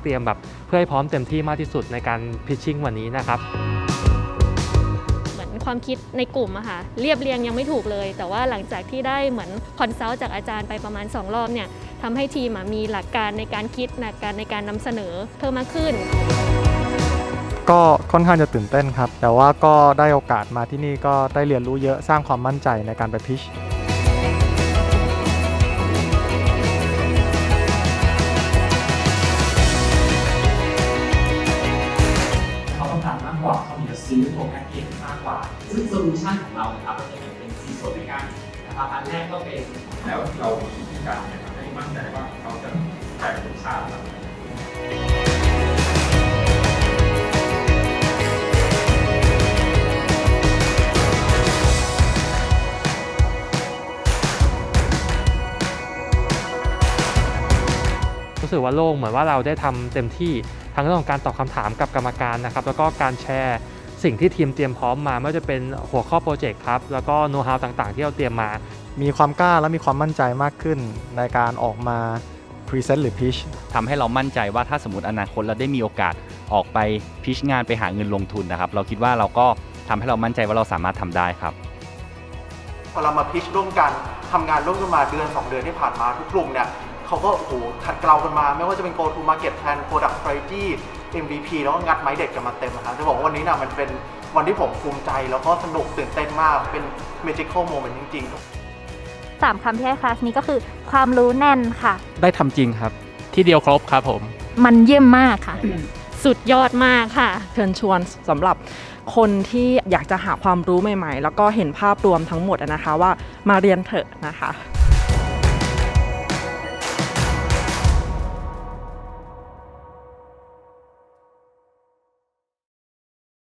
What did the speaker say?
เตรียมแบบเพื่อให้พร้อมเต็มที่มากที่สุดในการพิชชิ่งวันนี้นะครับเหมือนความคิดในกลุ่มอะค่ะเรียบเรียงยังไม่ถูกเลย แต่ว่าหลังจากที่ได้เหมือนคอนซัลท์จากอาจารย์ไปประมาณ 2 รอบเนี่ยทำให้ทีมอะมีหลักการในการคิดหลักการในการนำเสนอเพิ่มมากขึ้น ก็ค่อนข้างจะตื่นเต้นครับ แต่ว่าก็ได้โอกาสมาที่นี่ก็ได้เรียนรู้เยอะสร้างความมั่นใจในการไปพิช ว่าเขามีจะซื้อตัวแพ็กเกจมากกว่า ซึ่งโซลูชันของเรานะครับเราจะแบ่งเป็นสี่ส่วนด้วยกันนะครับอันแรกก็เป็นแล้วเราคิดการนะครับให้มั่นใจว่าเขาจะแตกคุณค่าอะไรรู้สึกว่าโล่งเหมือนว่าเราได้ทำเต็มที่ทั้งเรื่องของการตอบคำถามกับกรรมการนะครับ แล้วก็การแชร์ สิ่งที่ทีมเตรียมพร้อมมาไม่ว่าจะเป็นหัวข้อโปรเจกต์ครับ แล้วก็โน้ตฮาวต่างๆ ที่เราเตรียมมา มีความกล้าและมีความมั่นใจมากขึ้นในการออกมาพรีเซนต์หรือพิชทำให้เรามั่นใจว่าถ้าสมมติอนาคตเราได้มีโอกาสออกไปพิชงานไปหาเงินลงทุนนะครับ เราคิดว่าเราก็ทำให้เรามั่นใจว่าเราสามารถทำได้ครับ พอเรามาพิชร่วมกันทำงานร่วมกันมาเดือน 2 เดือนที่ผ่านมาทุกกลุ่มเนี่ยเขาก็โอ้โหขัดเกลากันมา ไม่ว่าจะเป็น go to market plan product strategy MVP แล้วก็งัดไม้เด็ดกันมาเต็มนะครับจะบอกว่าวันนี้นะมันเป็นวันที่ผมภูมิใจแล้วก็สนุกตื่นเต้นมากเป็น magical moment จริงๆสามคำที่ให้คลาสนี้ก็คือ ความรู้แน่นค่ะ ได้ทำจริงครับ ที่เดียวครบครับผม มันเยี่ยมมากค่ะ สุดยอดมากค่ะ เชิญชวนสำหรับคนที่อยากจะหาความรู้ใหม่ๆ แล้วก็เห็นภาพรวมทั้งหมดอะนะคะว่ามาเรียนเถอะนะคะ